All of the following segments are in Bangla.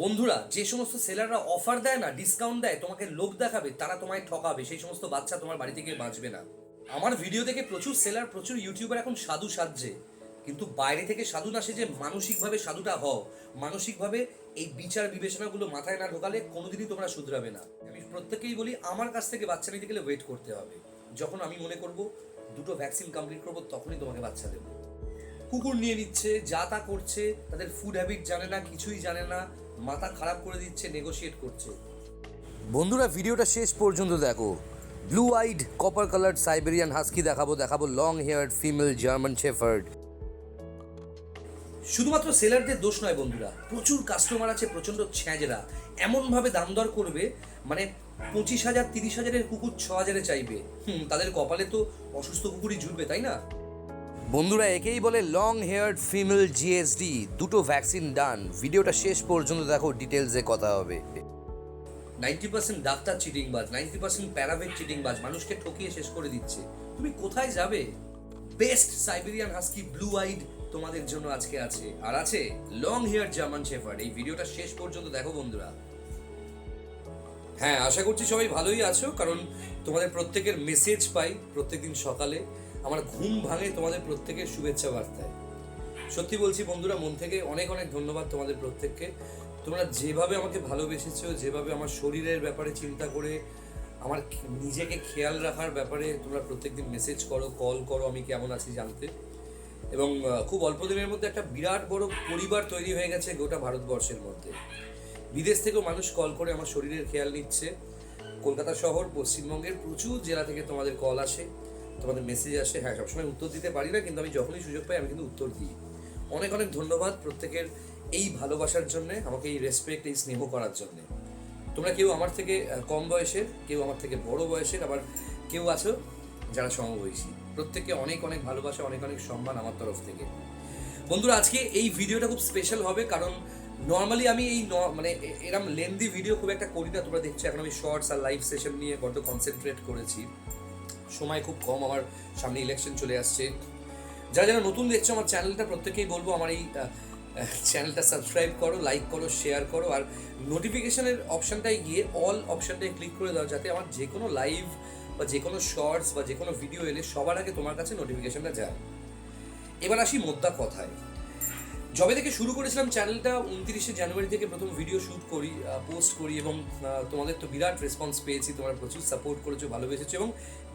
বন্ধুরা, যে সমস্ত সেলাররা অফার দেয় না ডিসকাউন্ট দেয়, তোমাকে লোক দেখাবে, তারা তোমায় ঠকাবে, সেই সমস্ত বাচ্চা তোমার বাড়ি থেকে বাঁচবে না। আমার ভিডিও দেখে প্রচুর সেলার প্রচুর ইউটিউবার এখন সাধু সাজছে। কিন্তু বাইরে থেকে সাধু না সে যে মানসিকভাবে সাধুটা হও। মানসিকভাবে এই বিচার বিবেচনাগুলো মাথায় না ঢোকালে কোনোদিনই তোমরা শুধরাবে না। আমি প্রত্যেকেই বলি, আমার কাছ থেকে বাচ্চা নিতে গেলে ওয়েট করতে হবে। যখন আমি মনে করব, দুটো ভ্যাকসিন কমপ্লিট করব, তখনই তোমাকে বাচ্চা দেবো। কুকুর নিয়ে নিচ্ছে, যা তা করছে, তাদের ফুড হ্যাবিট জানে না, কিছুই জানে না মাথা খারাপ করে দিচ্ছে নেগোশিয়েট করছে। বন্ধুরা ভিডিওটা শেষ পর্যন্ত দেখো। Blue eyed copper coloured Siberian husky দেখাবো দেখাবো long haired female German shepherd শুধুমাত্র সেলারদের দোষ নয় বন্ধুরা প্রচুর কাস্টমার আছে প্রচণ্ড ছ্যাঁজরা এমনভাবে দাম দর করবে মানে পঁচিশ হাজার তিরিশ হাজারের কুকুর ছ হাজারে চাইবে। হুম তাদের কপালে তো অসুস্থ কুকুরই জুটবে তাই না? বন্ধুরা একেই বলে লং হেয়ার্ড ফিমেল জিএসডি দুটো ভ্যাকসিন ডান ভিডিওটা শেষ পর্যন্ত দেখো ডিটেলসে কথা হবে। নাইনটি পার্সেন্ট ডাক্তার চিটিংবাজ নাইনটি পার্সেন্ট প্যারাভেট চিটিংবাজ, মানুষকে ঠকিয়ে শেষ করে দিচ্ছে। তুমি কোথায় যাবে? Best Siberian husky blue eyed তোমাদের জন্য আজকে আছে। আর আছে লং হেয়ার জার্মান শেফার্ড এই ভিডিওটা শেষ পর্যন্ত দেখো বন্ধুরা। হ্যাঁ আশা করছি সবাই ভালোই আছো, কারণ তোমাদের প্রত্যেকের মেসেজ পাই প্রত্যেকদিন সকালে। আমার ঘুম ভাঙে তোমাদের প্রত্যেকের শুভেচ্ছা বার্তায়। সত্যি বলছি বন্ধুরা, মন থেকে অনেক অনেক ধন্যবাদ তোমাদের প্রত্যেককে। তোমরা যেভাবে আমাকে ভালোবেসেছো, যেভাবে আমার শরীরের ব্যাপারে চিন্তা করে, আমার নিজেকে খেয়াল রাখার ব্যাপারে তোমরা প্রত্যেকদিন মেসেজ করো কল করো, আমি কেমন আছি জানতে। এবং খুব অল্প দিনের মধ্যে একটা বিরাট বড় পরিবার তৈরি হয়ে গেছে গোটা ভারতবর্ষের মধ্যে। বিদেশ থেকেও মানুষ কল করে আমার শরীরের খেয়াল নিচ্ছে। কলকাতা শহর, পশ্চিমবঙ্গের প্রচুর জেলা থেকে তোমাদের কল আসে। তোমাদের মেসেজ আসে হ্যাঁ সবসময় উত্তর দিতে পারি না, কিন্তু আমি যখনই সুযোগ পাই আমি কিন্তু উত্তর দিই। অনেক অনেক ধন্যবাদ প্রত্যেকের এই ভালোবাসার জন্য, আমাকে এই রেসপেক্ট এই স্নেহ করার জন্য। তোমরা কেউ আমার থেকে কম বয়সের, কেউ আমার থেকে বড় বয়সের, আবার কেউ আছো যারা সমবয়সী। প্রত্যেককে অনেক অনেক ভালোবাসা, অনেক অনেক সম্মান আমার তরফ থেকে। বন্ধুরা, আজকে এই ভিডিওটা খুব স্পেশাল হবে, কারণ নর্মালি আমি এই মানে এরম লেন্দি ভিডিও খুব একটা করি না। তোমরা দেখছ, এখন আমি শর্টস আর লাইভ সেশন নিয়ে বড্ড কনসেন্ট্রেট করেছি। সময় খুব কম আমার সামনে ইলেকশন চলে আসছে। যারা যারা নতুন দেখছ আমার চ্যানেলটা প্রত্যেকেই বলব আমার এই চ্যানেলটা সাবস্ক্রাইব করো লাইক করো শেয়ার করো, আর নোটিফিকেশনের অপশানটায় গিয়ে অল অপশানটায় ক্লিক করে দাও, যাতে আমার যে কোনো লাইভ বা যে কোনো শর্টস বা যে কোনো ভিডিও এলে সবার আগে তোমার কাছে নোটিফিকেশনটা যায়। এবার আসি মোদ্দা কথায়। যবে থেকে শুরু করেছিলাম চ্যানেলটা উনত্রিশে জানুয়ারি থেকে প্রথম ভিডিও শ্যুট করি পোস্ট করি এবং তোমাদের তো বিরাট রেসপন্স পেয়েছি, তোমরা প্রচুর সাপোর্ট করেছ, ভালোবেসেছো এবং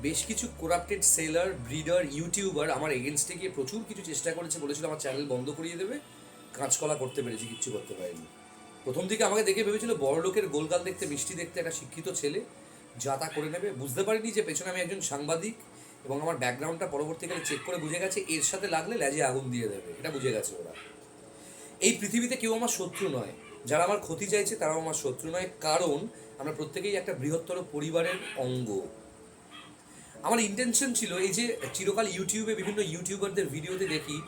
বেশ কিছু করাপ্টেড সেলার ব্রিডার ইউটিউবার আমার এগেনস্টে গিয়ে প্রচুর কিছু চেষ্টা করেছে, বলেছিল আমার চ্যানেল বন্ধ করিয়ে দেবে, কাঁচকলা করতে পেরেছি, কিচ্ছু করতে পারিনি। প্রথম দিকে আমাকে দেখে ভেবেছিল বড় লোকের গোলগাল দেখতে, মিষ্টি দেখতে একটা শিক্ষিত ছেলে, যা তা করে নেবে। বুঝতে পারিনি যে পেছনে আমি একজন সাংবাদিক এবং আমার ব্যাকগ্রাউন্ডটা পরবর্তীকালে চেক করে বুঝে গেছে, এর সাথে লাগলে ল্যাজে আগুন দিয়ে দেবে, এটা বুঝে গেছে ওরা। এই পৃথিবীতে কেউ আমার শত্রু নয়। যারা আমার ক্ষতি চাইছে তারাও আমার শত্রু নয়। কারণ আমরা প্রত্যেকেই একটা বৃহত্তর পরিবারের অঙ্গ। আমার ইন্টেনশন ছিল এই যে চিরকাল ইউটিউবে বিভিন্ন ইউটিউবারদের ভিডিওতে দেখি,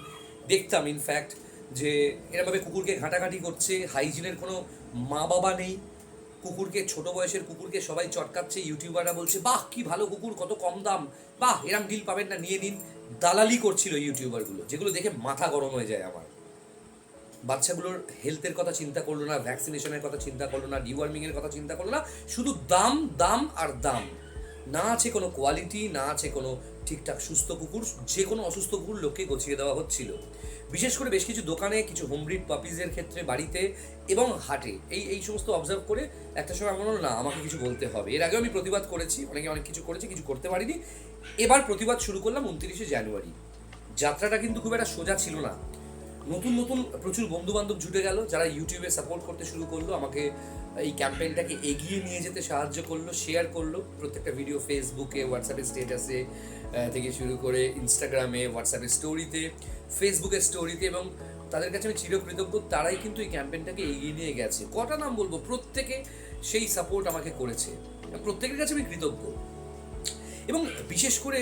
দেখতাম ইনফ্যাক্ট যে এরমভাবে কুকুরকে ঘাঁটাঘাঁটি করছে হাইজিনের কোনো মা বাবা নেই। কুকুরকে, ছোট বয়সের কুকুরকে সবাই চটকাচ্ছে, ইউটিউবাররা বলছে, বাহ, কি ভালো কুকুর, কত কম দাম। বাহ, এরম ডিল পাবেন না, নিয়ে নিন। দালালি করছিল ইউটিউবারগুলো, যেগুলো দেখে মাথা গরম হয়ে যায় আমার। বাচ্চাগুলোর হেলথের কথা চিন্তা করল না ভ্যাকসিনেশনের কথা চিন্তা করল না ডিওয়ার্মিং এর কথা চিন্তা করল না, শুধু দাম দাম আর দাম। না আছে কোনো কোয়ালিটি না আছে কোনো ঠিকঠাক সুস্থ কুকুর, যে কোনো অসুস্থ কুকুর লোককে গছিয়ে দেওয়া হচ্ছিল। বিশেষ করে বেশ কিছু দোকানে, কিছু হোমব্রিড পাপিজের ক্ষেত্রে, বাড়িতে এবং হাটে। এই এই সমস্ত অবজার্ভ করে একটা সময় আমার না, আমাকে কিছু বলতে হবে। এর আগেও আমি প্রতিবাদ করেছি, অনেকে অনেক কিছু করেছি, কিছু করতে পারিনি। এবার প্রতিবাদ শুরু করলাম উনত্রিশে জানুয়ারি। যাত্রাটা কিন্তু খুব একটা সোজা ছিল না। নতুন নতুন প্রচুর বন্ধু বান্ধব জুটে গেল, যারা ইউটিউবে সাপোর্ট করতে শুরু করল, আমাকে এই ক্যাম্পেইনটাকে এগিয়ে নিয়ে যেতে সাহায্য করল শেয়ার করল। প্রত্যেকটা ভিডিও ফেসবুকে হোয়াটসঅ্যাপে স্টেটাসে থেকে শুরু করে ইনস্টাগ্রামে হোয়াটসঅ্যাপে স্টোরিতে ফেসবুকের স্টোরিতে এবং তাদের কাছে আমি চিরকৃতজ্ঞ, তারাই কিন্তু এই ক্যাম্পেইনটাকে এগিয়ে নিয়ে গেছে। কটা নাম বলব? প্রত্যেকে সেই সাপোর্ট আমাকে করেছে। প্রত্যেকের কাছে আমি কৃতজ্ঞ। এবং বিশেষ করে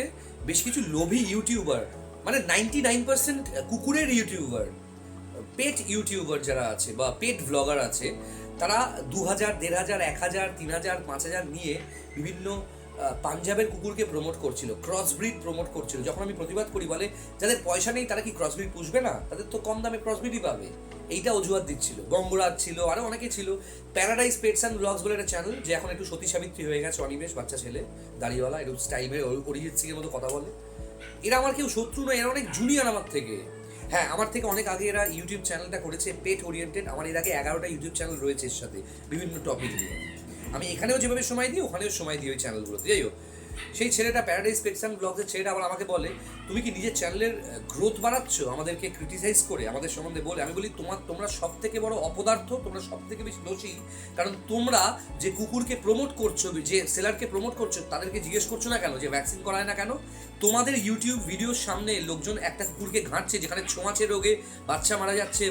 বেশ কিছু লোভী ইউটিউবার মানে নাইনটি নাইন পার্সেন্ট কুকুরের ইউটিউবার পেট ইউটিউবার যারা আছে বা পেট ব্লগার আছে, তারা দু হাজার দেড় হাজার এক হাজার তিন হাজার পাঁচ হাজার নিয়ে বিভিন্ন পাঞ্জাবের কুকুরকে প্রমোট করছিল ক্রস ব্রিড প্রমোট করছিল। যখন আমি প্রতিবাদ করি, বলে যাদের পয়সা নেই, তারা কি ক্রস ব্রিড পুষবে না? তাদের তো কম দামে ক্রসব্রিডই পাবে। এইটা অজুহাত দিচ্ছিল। গঙ্গরাজ ছিল আরও অনেকে ছিল। প্যারাডাইস পেটস অ্যান্ড ব্লগস বলে একটা চ্যানেল যে এখন একটু সতী সাবিত্রী হয়ে গেছে, অনিমেষ, বাচ্চা ছেলে, দাড়িওয়ালা একটু স্টাইল অরিজিৎ এর মতো কথা বলে। এরা আমার কেউ শত্রু নয়, এরা অনেক জুনিয়র আমার থেকে। হ্যাঁ আমার থেকে অনেক আগে এরা ইউটিউব চ্যানেলটা করেছে পেট ওরিয়েন্টেড আমার এর আগে এগারোটা ইউটিউব চ্যানেল রয়েছে এর সাথে, বিভিন্ন টপিক নিয়ে। আমি এখানেও যেভাবে সময় দিই, ওখানেও সময় দিই ওই চ্যানেলগুলোতে যাই হোক। সেই ছেলেটা প্যারাডাইস পেটস অ্যান্ড ব্লগসের ছেলেটা আবার আমাকে বলে, তুমি কি নিজের চ্যানেলের গ্রোথ বাড়াচ্ছ? আমাদেরকে ক্রিটিসাইজ করে, আমাদের সম্বন্ধে বলে। আমি বলি, তোমার, তোমরা সব থেকে বড় অপদার্থ, তোমরা সব থেকে বেশি দোষী। কারণ তোমরা যে কুকুরকে প্রমোট করছ, যে সেলারকে প্রমোট করছ, তাদেরকে জিজ্ঞেস করছ না কেন? যে ভ্যাকসিন করায় না কেন? তোমাদের ইউটিউব ভিডিওর সামনে লোকজন একটা কুকুরকে ঘাঁটছে, যেখানে ছোঁয়াচে রোগে বাচ্চা মারা যাচ্ছে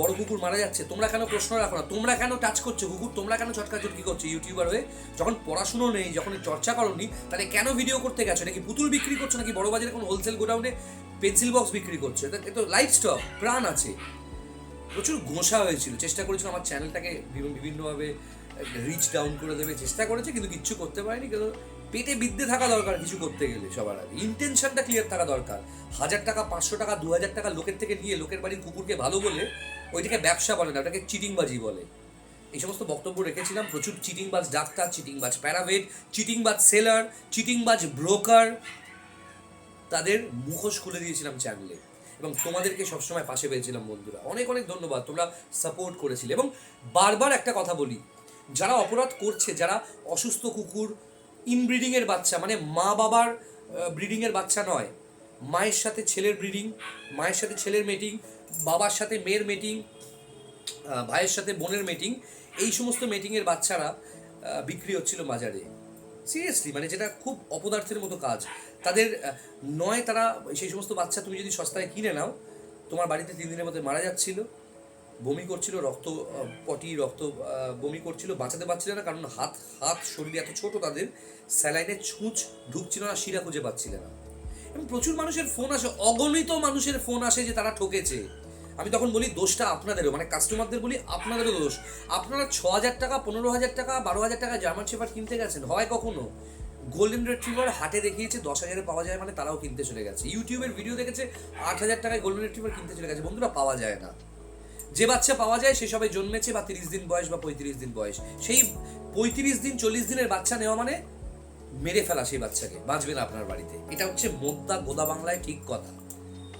বড় কুকুর মারা যাচ্ছে, তোমরা কেন প্রশ্ন রাখো না? তোমরা কেন টাচ করছ কুকুর? তোমরা কেন চটকা চটকি করছ? ইউটিউবার হয়ে যখন পড়াশুনো নেই, যখন চর্চা করনি, তাহলে কেন ভিডিও করতে গেছো? নাকি পুতুল বিক্রি করছ নাকি বড় বাজারে কোনো হোলসেল গোডাউনে পেন্সিল বক্স বিক্রি করছ? এটা তো লাইফ স্টক প্রাণ আছে। প্রচুর ঘোষা হয়েছিল। চেষ্টা করেছিল আমার চ্যানেলটাকে বিভিন্নভাবে রিচ ডাউন করে দেবে। চেষ্টা করেছে, কিন্তু কিচ্ছু করতে পারেনি, কিন্তু পেটে বিদ্যে থাকা দরকার কিছু করতে গেলে সবার আগে। ইন্টেনশনটা ক্লিয়ার থাকা দরকার। হাজার টাকা, পাঁচশো টাকা, দু হাজার টাকা লোকের থেকে নিয়ে লোকের বাড়ির কুকুরকে ভালো বলে ওইটাকে ব্যবসা বলে না, ওটাকে চিটিংবাজি বলে। এই সমস্ত বক্তব্য রেখেছিলাম। প্রচুর চিটিংবাজ ডাক্তার, চিটিংবাজ প্যারাভেট, চিটিংবাজ সেলার, চিটিংবাজ ব্রোকার। তাদের মুখোশ খুলে দিয়েছিলাম চ্যানেলে এবং তোমাদেরকে সবসময় পাশে পেয়েছিলাম বন্ধুরা। অনেক অনেক ধন্যবাদ। তোমরা সাপোর্ট করেছিলে। এবং বারবার একটা কথা বলি, যারা অপরাধ করছে, যারা অসুস্থ কুকুর ইনব্রিডিংয়ের বাচ্চা মানে মা বাবার ব্রিডিংয়ের বাচ্চা নয়। মায়ের সাথে ছেলের ব্রিডিং মায়ের সাথে ছেলের মেটিং বাবার সাথে মেয়ের মেটিং ভাইয়ের সাথে বোনের মিটিং এই সমস্ত মিটিংয়ের বাচ্চারা বিক্রি হচ্ছিল বাজারে সিরিয়াসলি মানে যেটা খুব অপদার্থের মতো কাজ। তাদের নয় তারা, সেই সমস্ত বাচ্চা তুমি যদি সস্তায় কিনে নাও, তোমার বাড়িতে তিন দিনের মধ্যে মারা যাচ্ছিল। বমি করছিল, রক্ত পটি, রক্ত বমি করছিল, বাঁচাতে পারছিল না কারণ হাত হাত শরীর এত ছোট তাদের স্যালাইনের ছুঁচ ঢুকছিল না, শিরা খুঁজে পাচ্ছিল না। এবং প্রচুর মানুষের ফোন আসে, অগণিত মানুষের ফোন আসে যে তারা ঠকেছে। আমি তখন বলি, দোষটা আপনাদেরও মানে কাস্টমারদের বলি, আপনাদেরও দোষ। আপনারা ছ হাজার টাকা, পনেরো হাজার টাকা, বারো হাজার টাকা জার্মান শেফার কিনতে গেছেন, হয় কখনো? গোল্ডেন রেট্রিভার হাটে দেখিয়েছে, দশ হাজারে পাওয়া যায় মানে তারাও কিনতে চলে গেছে। ইউটিউবের ভিডিও দেখেছে, আট হাজার টাকায় গোল্ডেন রেট্রিভার কিনতে চলে গেছে। বন্ধুরা, পাওয়া যায় না। যে বাচ্চা পাওয়া যায় সে সবে জন্মেছে বা তিরিশ দিন বয়স বা পঁয়ত্রিশ দিন বয়স। সেই পঁয়ত্রিশ দিন, চল্লিশ দিনের বাচ্চা নেওয়া মানে মেরে ফেলা সেই বাচ্চাকে, বাঁচবে না আপনার বাড়িতে। এটা হচ্ছে মোদ্দা গোদা বাংলায় ঠিক কথা।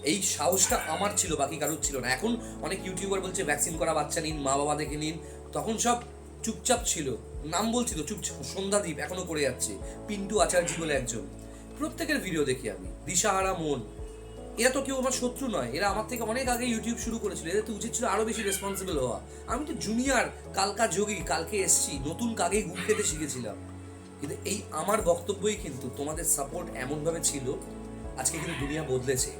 এই সাহসটা আমার ছিল, বাকি কারোর ছিল না। এখন অনেক ইউটিউবার বলছে ভ্যাকসিন করা বাচ্চা নিন, মা বাবা দেখে নিন। তখন সব চুপচাপ ছিল। নাম বলছিল, চুপচাপ, সন্ধ্যাদীপ এখনও করে যাচ্ছে। পিন্টু আচার্য বলে একজন। প্রত্যেকের ভিডিও দেখি আমি। দিশাহারা মন এরা তো কেউ আমার শত্রু নয়। এরা আমার থেকে অনেক আগে ইউটিউব শুরু করেছিল। এদের তো উচিত ছিল আরও বেশি রেসপন্সিবল হওয়া। আমি তো জুনিয়র কালকা যোগী, কালকে এসছি। নতুন কাগেই গুড় খেতে শিখেছিলাম। কিন্তু এই আমার বক্তব্যই কিন্তু তোমাদের সাপোর্ট এমনভাবে ছিল, আজকে কিন্তু দুনিয়া বদলেছে।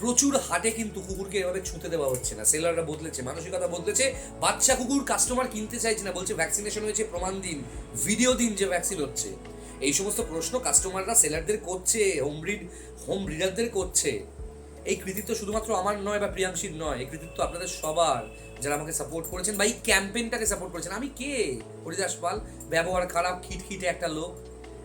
প্রচুর হাটে কিন্তু কুকুরকে এভাবে ছুঁতে দেওয়া হচ্ছে না। সেলাররা বদলেছে, মানসিকতা বদলেছে। বাচ্চা কুকুর কাস্টমার কিনতে চাইছে না, বলছে ভ্যাকসিনেশন হয়েছে, প্রমাণ দিন ভিডিও দিন যে ভ্যাকসিন হচ্ছে। এই সমস্ত প্রশ্ন কাস্টমাররা সেলারদের করছে হোম ব্রিড হোম ব্রিডারদের করছে। এই কৃতিত্ব শুধুমাত্র আমার নয় বা প্রিয়াংশীর নয়, এই কৃতিত্ব আপনাদের সবার যারা আমাকে সাপোর্ট করেছেন বা এই ক্যাম্পেইনটাকে সাপোর্ট করেছেন। আমি কে? হরিদাস পাল, ব্যবহার খারাপ, খিটখিটে একটা লোক,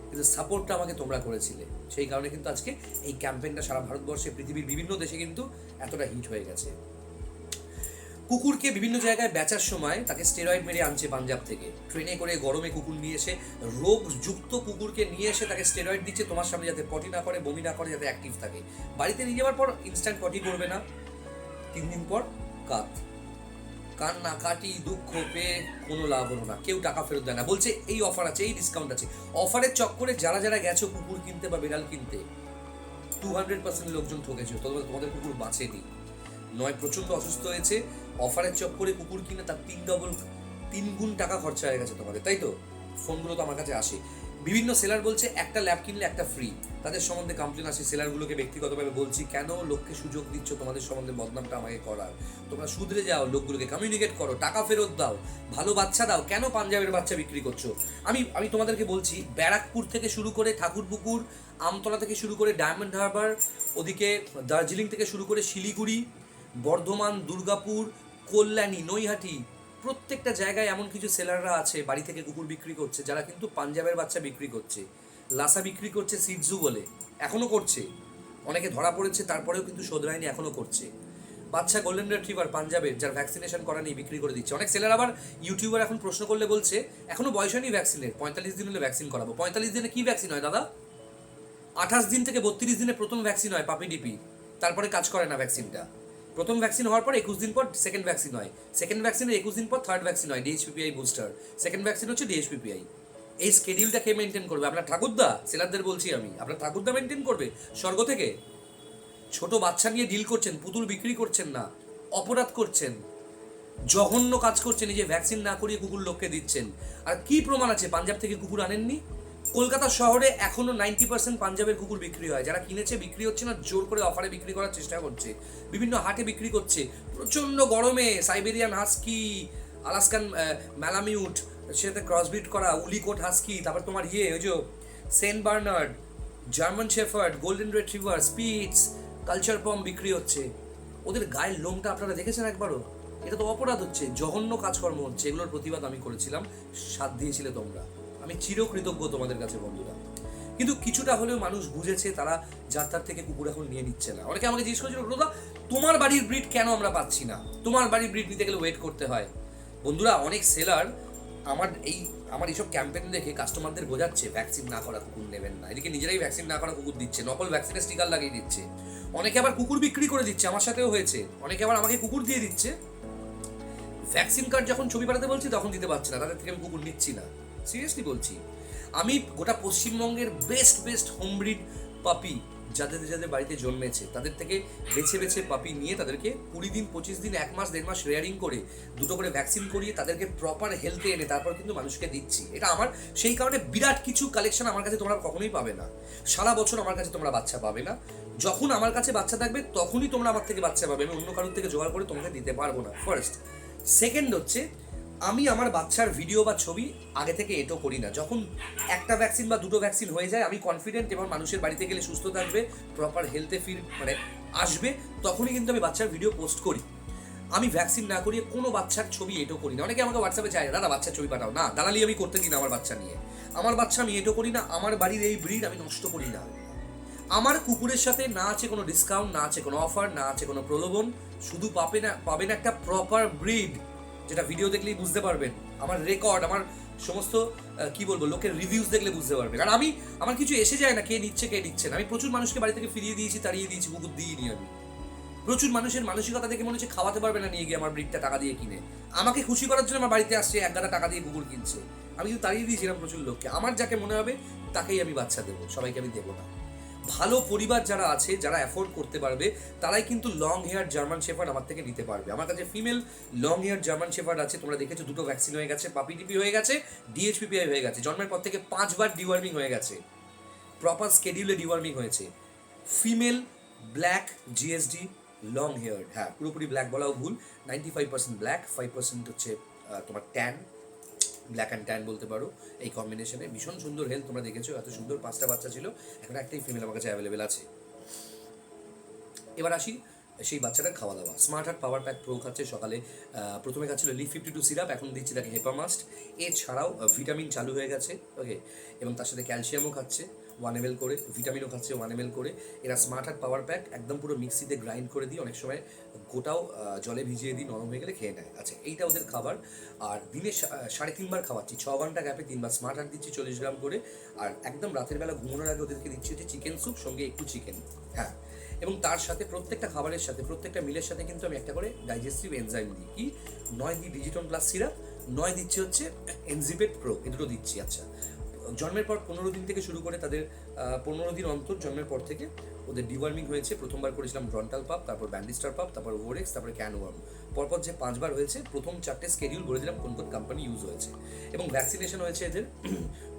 কিন্তু সাপোর্টটা আমাকে তোমরা করেছিলে। সেই কারণে কিন্তু আজকে এই ক্যাম্পেইনটা সারা ভারতবর্ষে, পৃথিবীর বিভিন্ন দেশে কিন্তু এতটা হিট হয়ে গেছে। কুকুরকে বিভিন্ন জায়গায় বেচার সময় তাকে স্টেরয়েড মেরে আনছে পাঞ্জাব থেকে। ট্রেনে করে গরমে কুকুর নিয়ে এসে, রোগযুক্ত কুকুরকে নিয়ে এসে তাকে স্টেরয়েড দিচ্ছে তোমার সামনে যাতে পটি না করে, বমি না করে, যাতে অ্যাক্টিভ থাকে। বাড়িতে নিয়ে যাওয়ার পর ইনস্ট্যান্ট পটি করবে না। তিন দিন পর কাত। কান্না কাটি, দুঃখ পেয়ে কোনো লাভ হলো না। কেউ টাকা ফেরত দেয় না। বলছে, এই অফার আছে, এই ডিসকাউন্ট আছে। অফারের চক্করে যারা যারা গেছো কুকুর কিনতে বা বিড়াল কিনতে টু হান্ড্রেড পার্সেন্ট লোকজন ঠকেছে। তোমাদের কুকুর বাঁচেনি। নয় প্রচণ্ড অসুস্থ হয়েছে। অফারের চক্করে কুকুর কিনে তার তিন ডবল তিন গুণ টাকা খরচা হয়ে গেছে তোমাদের, তাই তো? ফোনগুলো তো আমার কাছে আসে। বিভিন্ন সেলার বলছে, একটা ল্যাব কিনলে একটা ফ্রি তাদের সম্বন্ধে কমপ্লেন আসে সেলারগুলোকে ব্যক্তিগতভাবে বলছি, কেন লোককে সুযোগ দিচ্ছ? তোমাদের সম্বন্ধে বদনামটা আমাকে করার। তোমরা শুধরে যাও লোকগুলোকে কমিউনিকেট করো, টাকা ফেরত দাও, ভালো বাচ্চা দাও, কেন পাঞ্জাবের বাচ্চা বিক্রি করছ? আমি আমি তোমাদেরকে বলছি, ব্যারাকপুর থেকে শুরু করে ঠাকুরপুকুর, আমতলা থেকে শুরু করে ডায়মন্ড হারবার ওদিকে দার্জিলিং থেকে শুরু করে শিলিগুড়ি বর্ধমান, দুর্গাপুর, কল্যাণী, নৈহাটি, প্রত্যেকটা জায়গায় এমন কিছু সেলাররা আছে বাড়ি থেকে কুকুর বিক্রি করছে, যারা কিন্তু পাঞ্জাবের বাচ্চা বিক্রি করছে। লাসা বিক্রি করছে সিটজু বলে, এখনও করছে। অনেকে ধরা পড়েছে, তারপরেও কিন্তু শোধরায়নি এখনও করছে। বাচ্চা গোল্ডেন রিট্রিভার পাঞ্জাবের, যার ভ্যাকসিনেশন করা নেই, বিক্রি করে দিচ্ছে। অনেক সেলার আবার ইউটিউবার এখন প্রশ্ন করলে বলছে এখনও বয়স হয়নি ভ্যাকসিনের পঁয়তাল্লিশ দিন হলে ভ্যাকসিন করাবো। পঁয়তাল্লিশ দিনে কি ভ্যাকসিন হয় দাদা? আঠাশ দিন থেকে বত্রিশ দিনে প্রথম ভ্যাকসিন হয় পাপি ডিপি। তারপরে কাজ করে না ভ্যাকসিনটা প্রথম ভ্যাকসিন হওয়ার পর একুশ দিন পর সেকেন্ড ভ্যাকসিন হয়। সেকেন্ড ভ্যাকসিনের একুশ দিন পর থার্ড ভ্যাকসিন হয় ডিএইচপিপিআই বুস্টার সেকেন্ড ভ্যাকসিন হচ্ছে ডিএইচপিপিআই এই স্কেডিউলটা কে মেনটেন করবে? আপনার ঠাকুরদা, সেলারদের বলছি আমি, আপনার ঠাকুরদা মেনটেন করবে? স্বর্গ থেকে? ছোট বাচ্চা নিয়ে ডিল করছেন, পুতুল বিক্রি করছেন না, অপরাধ করছেন, জঘন্য কাজ করছেন, এই যে ভ্যাকসিন না করিয়ে কুকুর লোককে দিচ্ছেন। আর কি প্রমাণ আছে? পাঞ্জাব থেকে কুকুর আনেননি? কলকাতা শহরে এখনও নাইনটি পার্সেন্ট পাঞ্জাবের কুকুর বিক্রি হয়। যারা কিনেছে বিক্রি হচ্ছে না, জোর করে অফারে বিক্রি করার চেষ্টা করছে। বিভিন্ন হাটে বিক্রি করছে। প্রচণ্ড গরমে সাইবেরিয়ান হাস্কি আলাস্কান ম্যালামিউট সেটাতে ক্রসবিট করা, উলিকোট হাস্কি তারপর তোমার ইয়ে ওই যে Saint Bernard, German shepherd, golden retriever, spitz, culture pom বিক্রি হচ্ছে। ওদের গায়ের লোমটা আপনারা দেখেছেন একবারও? এটা তো অপরাধ হচ্ছে। জঘন্য কাজকর্ম হচ্ছে। এগুলোর প্রতিবাদ আমি করেছিলাম। সাথ দিয়েছিলে তোমরা। আমি চিরকৃতজ্ঞ তোমাদের কাছে, বন্ধুরা। কিন্তু কিছুটা হলেও মানুষ বুঝেছে, তারা যার তার থেকে কুকুর এখন নিয়ে নিচ্ছে না। অনেকে আমাকে জিজ্ঞেস করেছিল তোমার বাড়ির ব্রিড কেন আমরা পাচ্ছি না? তোমার বাড়ির ব্রিড নিতে গেলে ওয়েট করতে হয়। বন্ধুরা, অনেক সেলার আমার এই, আমার এইসব ক্যাম্পেইন দেখে কাস্টমারদের বোঝাচ্ছে ভ্যাকসিন না করা কুকুর নেবেন না। এদিকে নিজেরাই ভ্যাকসিন না করা কুকুর দিচ্ছে, নকল ভ্যাকসিনের স্টিকার লাগিয়ে দিচ্ছে। অনেকে আবার কুকুর বিক্রি করে দিচ্ছে, আমার সাথেও হয়েছে। অনেকে আবার আমাকে কুকুর দিয়ে দিচ্ছে। ভ্যাকসিন কার্ড যখন ছবি পাঠাতে বলছি, তখন দিতে পারছি না, তাদের থেকে আমি কুকুর নিচ্ছি না। সিরিয়াসলি বলছি, আমি গোটা পশ্চিমবঙ্গের বেস্ট বেস্ট হোমব্রিড পাপি যাদের যাদের বাড়িতে জন্মেছে, তাদের থেকে বেছে বেছে পাপি নিয়ে তাদেরকে কুড়ি দিন, পঁচিশ দিন, এক মাস, দেড় মাস রেয়ারিং করে দুটো করে ভ্যাকসিন করিয়ে তাদেরকে প্রপার হেলথে এনে তারপর কিন্তু মানুষকে দিচ্ছি। এটা আমার, সেই কারণে বিরাট কিছু কালেকশন আমার কাছে তোমরা কখনোই পাবে না। সারা বছর আমার কাছে তোমরা বাচ্চা পাবে না। যখন আমার কাছে বাচ্চা থাকবে, তখনই তোমরা আমার থেকে বাচ্চা পাবে। আমি অন্য কারোর থেকে জোগাড় করে তোমাকে দিতে পারব না। ফার্স্ট সেকেন্ড হচ্ছে আমি আমার বাচ্চার ভিডিও বা ছবি আগে থেকে এটো করি না। যখন একটা ভ্যাকসিন বা দুটো ভ্যাকসিন হয়ে যায়, আমি কনফিডেন্ট এবং মানুষের বাড়িতে গেলে সুস্থ থাকবে প্রপার হেলথে ফিল মানে আসবে, তখনই কিন্তু আমি বাচ্চার ভিডিও পোস্ট করি। আমি ভ্যাকসিন না করিয়ে কোনো বাচ্চার ছবি এটো করি না। অনেকে আমাকে হোয়াটসঅ্যাপে চায়, দাদা, বাচ্চার ছবি পাঠাও না, দালালি আমি করতে দিই না আমার বাচ্চা নিয়ে। আমার বাচ্চা আমি এটো করি না, আমার বাড়ির এই ব্রিড আমি নষ্ট করি না। আমার কুকুরের সাথে না আছে কোনো ডিসকাউন্ট না আছে কোনো অফার না আছে কোনো প্রলোভন, শুধু পাবে না পাবেন একটা প্রপার ব্রিড যেটা ভিডিও দেখলেই বুঝতে পারবেন। আমার রেকর্ড আমার সমস্ত কি বলব, লোকের রিভিউজ দেখলে বুঝতে পারবেন। কারণ আমি, আমার কিছু এসে যায় না কে নিচ্ছে কে নিচ্ছে না। আমি প্রচুর মানুষকে বাড়ি থেকে ফিরিয়ে দিয়েছি, তাড়িয়ে দিয়েছি, কুকুর দিইনি আমি। প্রচুর মানুষের মানসিকতা দেখে মনে হচ্ছে খাওয়াতে পারবে না নিয়ে গিয়ে আমার ব্রিডটা টাকা দিয়ে কিনে। আমাকে খুশি করার জন্য আমার বাড়িতে আসছে, এক গাদা টাকা দিয়ে কুকুর কিনছে। আমি কিন্তু তাড়িয়ে দিয়েছিলাম প্রচুর লোককে। আমার যাকে মনে হবে, তাকেই আমি বাচ্চা দেবো। সবাইকে আমি দেবো না। ভালো পরিবার যারা আছে, যারা অ্যাফোর্ড করতে পারবে, তারাই কিন্তু লং হেয়ার জার্মান শেফার্ড আমার থেকে নিতে পারবে। আমার কাছে female long hair German shepherd আছে, তোমরা দেখেছ, দুটো ভ্যাকসিন হয়ে গেছে পাপি টিপি হয়ে গেছে ডিএইচপিপিআই হয়ে গেছে, জন্মের পর থেকে পাঁচবার ডিওয়ার্মিং হয়ে গেছে। প্রপার স্কেডিউলে ডিওয়ার্মিং হয়েছে। Female black GSD long hair হ্যাঁ পুরোপুরি ব্ল্যাক বলাও ভুল ninety five percent black five percent হচ্ছে তোমার ট্যান ব্ল্যাক অ্যান্ড ট্যান বলতে পারো। এই কম্বিনেশনে ভীষণ সুন্দর হেলথ তোমরা দেখেছ, এত সুন্দর পাঁচটা বাচ্চা ছিল। এখন একটাই ফিমেল আমার কাছে অ্যাভেলেবেল আছে। এবার আসি সেই বাচ্চাটার খাওয়া দাওয়া। Smart heart power pack pro খাচ্ছে সকালে। প্রথমে খাচ্ছিল লিফ ফিফটি টু সিরাপ এখন দিচ্ছি তাকে হেপামাস্ট এছাড়াও ভিটামিন চালু হয়ে গেছে ওকে এবং তার সাথে ক্যালসিয়ামও খাচ্ছে। ওয়ান এম করে, ভিটামিনও খাচ্ছে ওয়ান এম করে। এরা স্মার্ট হার্ট পাওয়ার প্যাক একদম পুরো মিক্সিতে গ্রাইন্ড করে দিই অনেক সময় গোটাও জলে ভিজিয়ে দিই নরম হয়ে গেলে খেয়ে নেয়। আচ্ছা এইটা ওদের খাবার। আর দিনে সাড়ে তিনবার খাওয়াচ্ছি। ছ ঘণ্টা গ্যাপে তিনবার স্মার্ট হার্ট দিচ্ছি চল্লিশ গ্রাম করে। আর একদম রাতের বেলা ঘুমানোর আগে ওদেরকে দিচ্ছি হচ্ছে চিকেন স্যুপ সঙ্গে একটু চিকেন হ্যাঁ এবং তার সাথে প্রত্যেকটা খাবারের সাথে, প্রত্যেকটা মিলের সাথে কিন্তু আমি একটা করে ডাইজেস্টিভ এনজাইম দিই। কি? নয় দিই ডিজিটন প্লাস সিরাপ নয় দিচ্ছি হচ্ছে এনজিপেট প্রো এ দুটো দিচ্ছি। আচ্ছা জন্মের পর পনেরো দিন থেকে শুরু করে তাদের পনেরো দিন অন্তর জন্মের পর থেকে ওদের ডিওয়ার্মিং হয়েছে। প্রথমবার করেছিলাম ব্রন্টাল পাপ তারপর ব্যান্ডিস্টার পাপ তারপর ওরেক্স তারপর ক্যানওয়ার্ম পরপর যে পাঁচবার হয়েছে, প্রথম চারটে স্কেডিউল বলে দিলাম কোন কোন কোম্পানি ইউজ হয়েছে। এবং ভ্যাকসিনেশন হয়েছে এদের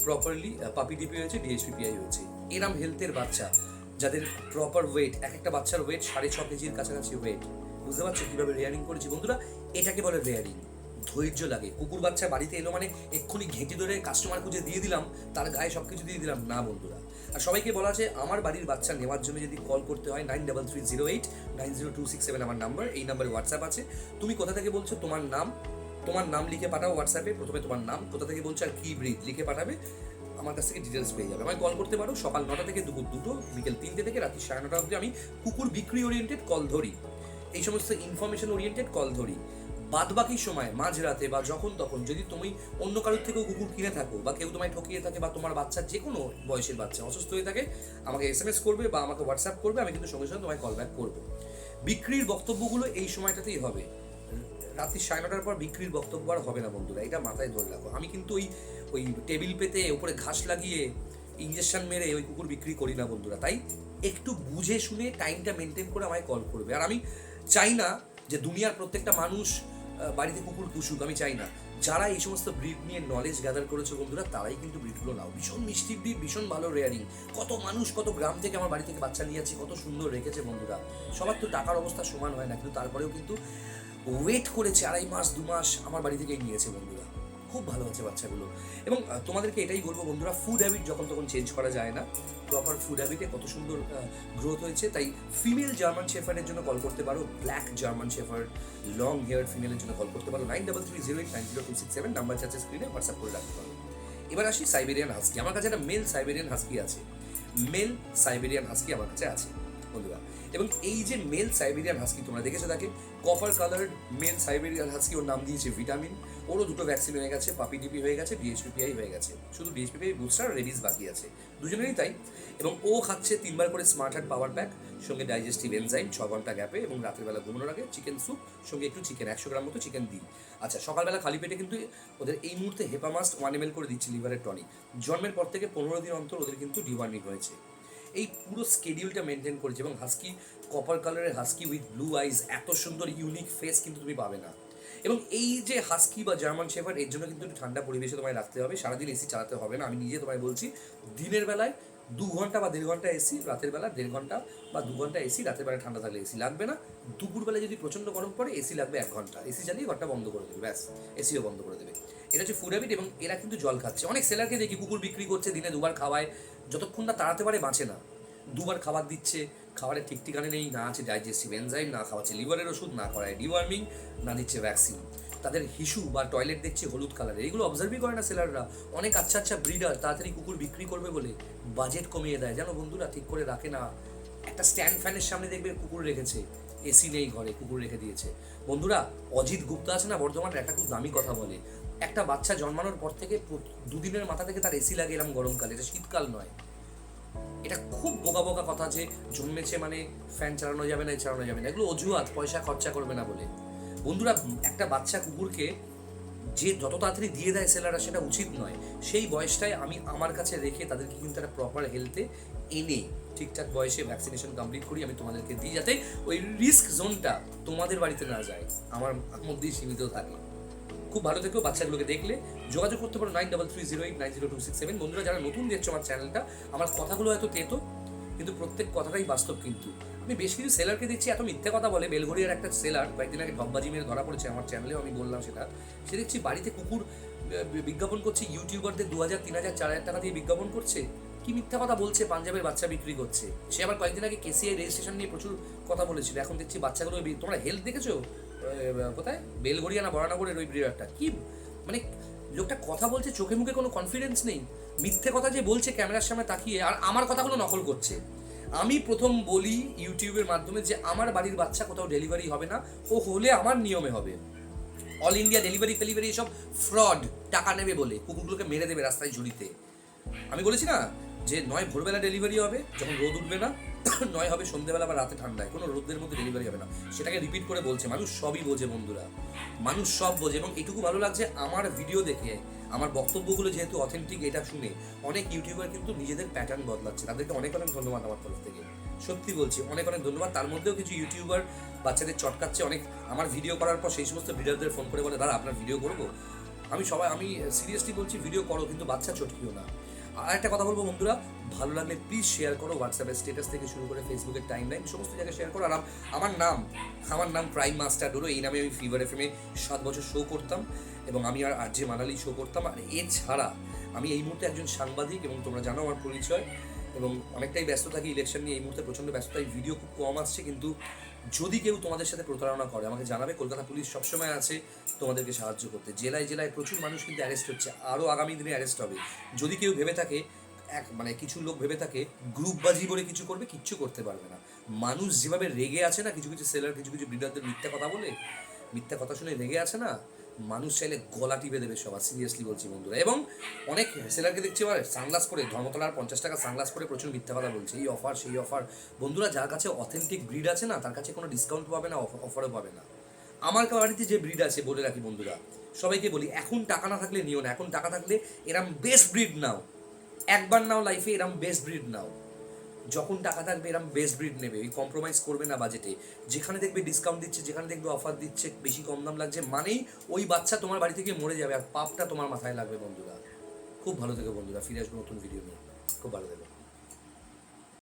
প্রপারলি পাপি ডিপি হয়েছে ডিএইচপিপিআই হয়েছে। এরাম হেলথের বাচ্চা, যাদের প্রপার ওয়েট এক একটা বাচ্চার ওয়েট সাড়ে ছ কেজির কাছাকাছি ওয়েট বুঝতে পারছ কীভাবে রেয়ারিং করেছি? বন্ধুরা, এটাকে বলে রেয়ারিং ধৈর্য লাগে। কুকুর বাচ্চা বাড়িতে এলো মানে এক্ষুনি ঘেঁটে ধরে কাস্টমার খুঁজে দিয়ে দিলাম, তার গায়ে সব কিছু দিয়ে দিলাম। না বন্ধুরা, আর সবাইকে বলা আছে, আমার বাড়ির বাচ্চা নেওয়ার জন্য যদি কল করতে হয় nine double three zero eight nine zero two six seven আমার নাম্বার এই নাম্বারে হোয়াটসঅ্যাপ আছে। তুমি কোথা থেকে বলছো তোমার নাম? তোমার নাম লিখে পাঠাও হোয়াটসঅ্যাপে প্রথমে তোমার নাম, কোথা থেকে বলছো আর কি ব্রিড লিখে পাঠাবে, আমার কাছ থেকে ডিটেলস পেয়ে যাবে। আমায় কল করতে পারো, সকাল নটা থেকে দুপুর দুটো, বিকেল তিনটে থেকে রাত্রি সাড়ে নটা অবধি আমি কুকুর বিক্রি ওরিয়েন্টেড কল ধরি। এই সমস্ত ইনফরমেশন ওরিয়েন্টেড কল ধরি। বাদ বাকি সময়, মাঝরাতে বা যখন তখন, যদি তুমি অন্য কারোর থেকেও কুকুর কিনে থাকো বা কেউ তোমায় ঠকিয়ে থাকে বা তোমার বাচ্চা যে কোনো বয়সের বাচ্চা অসুস্থ হয়ে থাকে, আমাকে এস এম এস করবে বা আমাকে হোয়াটসঅ্যাপ করবে, আমি কিন্তু সঙ্গে সঙ্গে তোমায় কল ব্যাক করব। বিক্রির বক্তব্যগুলো এই সময়টাতেই হবে। রাত্রি সাড়ে নটার পর বিক্রির বক্তব্য আর হবে না বন্ধুরা, এটা মাথায় ধরে রাখো। আমি কিন্তু ওই ওই টেবিল পেতে উপরে ঘাস লাগিয়ে ইঞ্জেকশন মেরে ওই কুকুর বিক্রি করি না বন্ধুরা, তাই একটু বুঝে শুনে টাইমটা মেনটেন করে আমায় কল করবে। আর আমি চাই না যে দুনিয়ার প্রত্যেকটা মানুষ বাড়িতে কুকুর পুষুক আমি চাই না। যারা এই সমস্ত ব্রিড নিয়ে নলেজ গ্যাদার করেছে বন্ধুরা, তারাই কিন্তু ব্রিডগুলো নাও। ভীষণ মিষ্টি ব্রিড, ভীষণ ভালো রেয়ারিং কত মানুষ, কত গ্রাম থেকে আমার বাড়ি থেকে বাচ্চা নিয়ে যাচ্ছে, কত সুন্দর রেখেছে বন্ধুরা। সবার তো টাকার অবস্থা সমান হয় না, কিন্তু তারপরেও কিন্তু ওয়েট করেছে আড়াই মাস, দু মাস আমার বাড়ি থেকেই নিয়েছে বন্ধুরা। খুব ভালো আছে বাচ্চাগুলো। এবং তোমাদেরকে এটাই বলব বন্ধুরা ফুড হ্যাবিট যখন তখন চেঞ্জ করা যায় না। প্রপার ফুড হ্যাবিটে কত সুন্দর গ্রোথ হয়েছে। তাই ফিমেল জার্মান শেফারের জন্য কল করতে পারো। Black German shepherd long hair ফিমেলের জন্য কল করতে পারো। Nine double three zero eight nine zero two six seven number চাচ্ছে স্ক্রিনে হোয়াটসঅ্যাপ করে রাখতে পারো। এবার আসি সাইবেরিয়ান হাস্কি আমার কাছে একটা মেল সাইবেরিয়ান হাস্কি আছে। মেল সাইবেরিয়ান হাস্কি আমার কাছে আছে। বন্ধুরা। এবং এই যে মেল সাইবেরিয়ান হাস্কি তোমরা দেখেছ তাকে copper coloured male Siberian husky ওর নাম দিয়েছে ভিটামিন ওরও দুটো ভ্যাকসিন হয়ে গেছে পাপি টিপি হয়ে গেছে ডিএসপিপিআই হয়ে গেছে। শুধু ডিএসপিপিআই বুস্টার রেডিস বাকি আছে। দুজনেরই তাই। এবং ও খাচ্ছে তিনবার করে স্মার্ট হার্ট পাওয়ার প্যাক সঙ্গে ডাইজেস্টিভ এনজাইম ছ ঘণ্টা গ্যাপে এবং রাত্রিবেলা ঘুমানোর আগে চিকেন স্যুপ সঙ্গে একটু চিকেন একশো গ্রাম মতো চিকেন দিই। আচ্ছা সকালবেলা খালি পেটে কিন্তু ওদের এই মুহূর্তে হেপামাস্ট ওয়ান এম করে দিচ্ছে লিভারের টনিক জন্মের পর থেকে পনেরো দিন অন্তর ওদের কিন্তু ডিওয়ার্নিং হয়েছে। এই পুরো স্কেডিউলটা মেনটেন করেছে এবং হাস্কি কপার কালারের হাস্কি উইথ ব্লু আইজ এত সুন্দর ইউনিক ফেস কিন্তু তুমি পাবে না। এবং এই যে হাস্কি বা জার্মান শেফার এর জন্য কিন্তু ঠান্ডা পরিবেশে তোমায় রাখতে হবে। সারাদিন এসি চালাতে হবে না। আমি নিজে তোমায় বলছি, দিনের বেলায় দু ঘণ্টা বা দেড় ঘণ্টা এসি, রাতের বেলা দেড় ঘণ্টা বা দু ঘণ্টা এসি, রাতের বেলা ঠান্ডা থাকলে এসি লাগবে না। দুপুরবেলা যদি প্রচণ্ড গরম পড়ে, এসি লাগবে এক ঘণ্টা। এসি চালিয়ে ঘরটা বন্ধ করে দেবে, ব্যাস। এসিও বন্ধ করে দেবে। এটা হচ্ছে ফুড হ্যাবিট এবং এরা কিন্তু জল খাচ্ছে। অনেক সেলারকে দেখি কুকুর বিক্রি করছে, দিনে দুবার খাওয়ায়। যতক্ষণ না তাড়াতে পারে, বাঁচে না। দুবার খাবার দিচ্ছে, খাবারের ঠিক ঠিকানে নেই, না আছে ডাইজেস্টিভ এনজাইম না খাওয়াচ্ছে লিভারের ওষুধ, না করায় ডিওয়ার্মিং না দিচ্ছে ভ্যাকসিন তাদের হিসু বা টয়লেট দেখছে হলুদ কালারের এগুলো অবজার্ভই করে না সেলাররা অনেক আচ্ছা আচ্ছা ব্রিডার তাড়াতাড়ি কুকুর বিক্রি করবে বলে বাজেট কমিয়ে দেয়। জানো বন্ধুরা, ঠিক করে রাখে না। একটা স্ট্যান্ড ফ্যানের সামনে দেখবে কুকুর রেখেছে। এসি নেই ঘরে, কুকুর রেখে দিয়েছে। বন্ধুরা, অজিত গুপ্তা আছে না? বর্ধমানের একটা খুব দামি কথা বলে। একটা বাচ্চা জন্মানোর পর থেকে দুদিনের মাথা থেকে তার এসি লাগে এরম গরমকালে। এটা শীতকাল নয়। এটা খুব বোকা বোকা কথা যে জন্মেছে মানে ফ্যান চালানো যাবে না চালানো যাবে না। এগুলো অজুহাত, পয়সা খরচা করবে না বলে। বন্ধুরা, একটা বাচ্চা কুকুরকে যে যত তাড়াতাড়ি দিয়ে দেয় সেলাররা সেটা উচিত নয়। সেই বয়সটায় আমি আমার কাছে রেখে তাদেরকে কিন্তু একটা প্রপার হেলথে এনে ঠিকঠাক বয়সে ভ্যাকসিনেশন কমপ্লিট করি আমি তোমাদেরকে দিই যাতে ওই রিস্ক জোনটা তোমাদের বাড়িতে না যায়, আমার মধ্যেই সীমিত থাকে। খুব ভালো থেকেও বাচ্চাগুলোকে দেখলে। যোগাযোগ করতে পারো nine double three zero eight nine zero two six seven বন্ধুরা, যারা নতুন দেখছ আমার চ্যানেলটা আমার কথাগুলো এত তেতো কিন্তু প্রত্যেক কথাটাই বাস্তব কিন্তু। আমি বেশ কিছু সেলারকে দেখছি, এত মিথ্যে কথা বলে বেলঘড়িয়ার একটা সেলার, কয়েকদিন আগে ঢব্বাজি মেরে ধরা পড়েছে, আমার চ্যানেলেও আমি বললাম সেটা। সে দেখছি বাড়িতে কুকুর বিজ্ঞাপন করছে ইউটিউবারদের দু হাজার তিন হাজার চার হাজার টাকা দিয়ে বিজ্ঞাপন করছে। কি মিথ্যা কথা বলছে, পাঞ্জাবের বাচ্চা বিক্রি করছে। সে আবার কয়েকদিন আগে কেসিআই রেজিস্ট্রেশন নিয়ে প্রচুর কথা বলেছিল। এখন দেখছি বাচ্চাগুলো তোমরা হেলথ দেখেছ? কোথায়? বেলগড়িয়া না বরানগরের ওই ব্রিডারটা কি মানে লোকটা কথা বলছে চোখে মুখে কোনো কনফিডেন্স নেই। মিথ্যে কথা যে বলছে ক্যামেরার সামনে তাকিয়ে, আর আমার কথাগুলো নকল করছে। আমি প্রথম বলি ইউটিউবের মাধ্যমে যে আমার বাড়ির বাচ্চা কোথাও ডেলিভারি হবে না, ও হলে আমার নিয়মে হবে। অল ইন্ডিয়া ডেলিভারি ফেলিভারি এসব ফ্রড টাকা নেবে বলে, কুকুরগুলোকে মেরে দেবে রাস্তায় ঝুড়িতে। আমি বলেছি না যে নয় ভোরবেলা ডেলিভারি হবে, যখন রোদ উঠবে না, নয় হবে সন্ধ্যেবেলা বা রাতে ঠান্ডায়, কোনো রোদের মধ্যে ডেলিভারি হবে না। সেটাকে রিপিট করে বলছে, মানুষ সবই বোঝে বন্ধুরা। মানুষ সব বোঝে এবং এটুকু ভালো লাগছে, আমার ভিডিও দেখে, আমার বক্তব্যগুলো যেহেতু অথেন্টিক এটা শুনে অনেক ইউটিউবার কিন্তু নিজেদের প্যাটার্ন বদলাচ্ছে। তাদেরকে অনেক অনেক ধন্যবাদ আমার তরফ থেকে। সত্যি বলছি, অনেক অনেক ধন্যবাদ। তার মধ্যেও কিছু ইউটিউবার বাচ্চাদের চটকাচ্ছে, অনেক আমার ভিডিও করার পর সেই সমস্ত ভিডিওদের ফোন করে বলে দাদা আপনার ভিডিও করব? আমি সবাই, আমি সিরিয়াসলি বলছি ভিডিও করো, কিন্তু বাচ্চা চটকিও না। আর একটা কথা বলব বন্ধুরা, ভালো লাগলে প্লিজ শেয়ার করো হোয়াটসঅ্যাপের স্টেটাস থেকে শুরু করে ফেসবুকের টাইম লাইন সমস্ত জায়গায় শেয়ার করো। আর আমার নাম আমার নাম প্রাইম মাস্টার ডোরো এই নামে আমি ফিভার এফ এমে সাত বছর শো করতাম এবং আমি আর আর জে মানালি শো করতাম। আর এছাড়া আমি এই মুহূর্তে একজন সাংবাদিক এবং তোমরা জানো আমার পরিচয় এবং অনেকটাই ব্যস্ত থাকি ইলেকশন নিয়ে এই মুহূর্তে প্রচণ্ড ব্যস্ততায় ভিডিও খুব কম আসছে, কিন্তু যদি কেউ তোমাদের সাথে প্রতারণা করে, আমাকে জানাবে, কলকাতা পুলিশ সবসময় আছে, তোমাদেরকে সাহায্য করতে। জেলায় জেলায় প্রচুর মানুষ কিন্তু অ্যারেস্ট হচ্ছে আরও আগামী দিনে অ্যারেস্ট হবে। যদি কেউ ভেবে থাকে, এক মানে কিছু লোক ভেবে থাকে, গ্রুপবাজি বলে কিছু করবে, কিচ্ছু করতে পারবে না। মানুষ যেভাবে রেগে আছে না, কিছু কিছু সেলার কিছু কিছু ব্রিডারদের মিথ্যা কথা বলে মিথ্যা কথা শুনে রেগে আছে না, মানুষ চাইলে গলা টিপে দেবে সবার সিরিয়াসলি বলছি বন্ধুরা। এবং অনেক সেলারকে দেখছি এবার সানগ্লাস করে, ধর্মতলার পঞ্চাশ টাকা সানগ্লাস করে প্রচুর মিথ্যা কথা বলছে। এই অফার সেই অফার বন্ধুরা, যার কাছে অথেন্টিক ব্রিড আছে না, তার কাছে কোনো ডিসকাউন্ট পাবে না অফারও পাবে না। আমার বাড়িতে যে ব্রিড আছে, বলে রাখি বন্ধুরা, সবাইকে বলি, এখন টাকা না থাকলে নিও না, এখন টাকা থাকলে এরম বেস্ট ব্রিড নাও। একবার নাও লাইফে এরম বেস্ট ব্রিড নাও। যখন টাকা থাকবে, এরম বেস্ট ব্রিড নেবে। ওই কম্প্রোমাইজ করবে না বাজেটে যেখানে দেখবে ডিসকাউন্ট দিচ্ছে, যেখানে দেখবে অফার দিচ্ছে, বেশি কম দাম লাগছে, মানেই ওই বাচ্চা তোমার বাড়ি থেকে মরে যাবে, আর পাপটা তোমার মাথায় লাগবে বন্ধুরা। খুব ভালো থেকে বন্ধুরা, ফিরে আসব নতুন ভিডিও নিয়ে। খুব ভালো থেকো।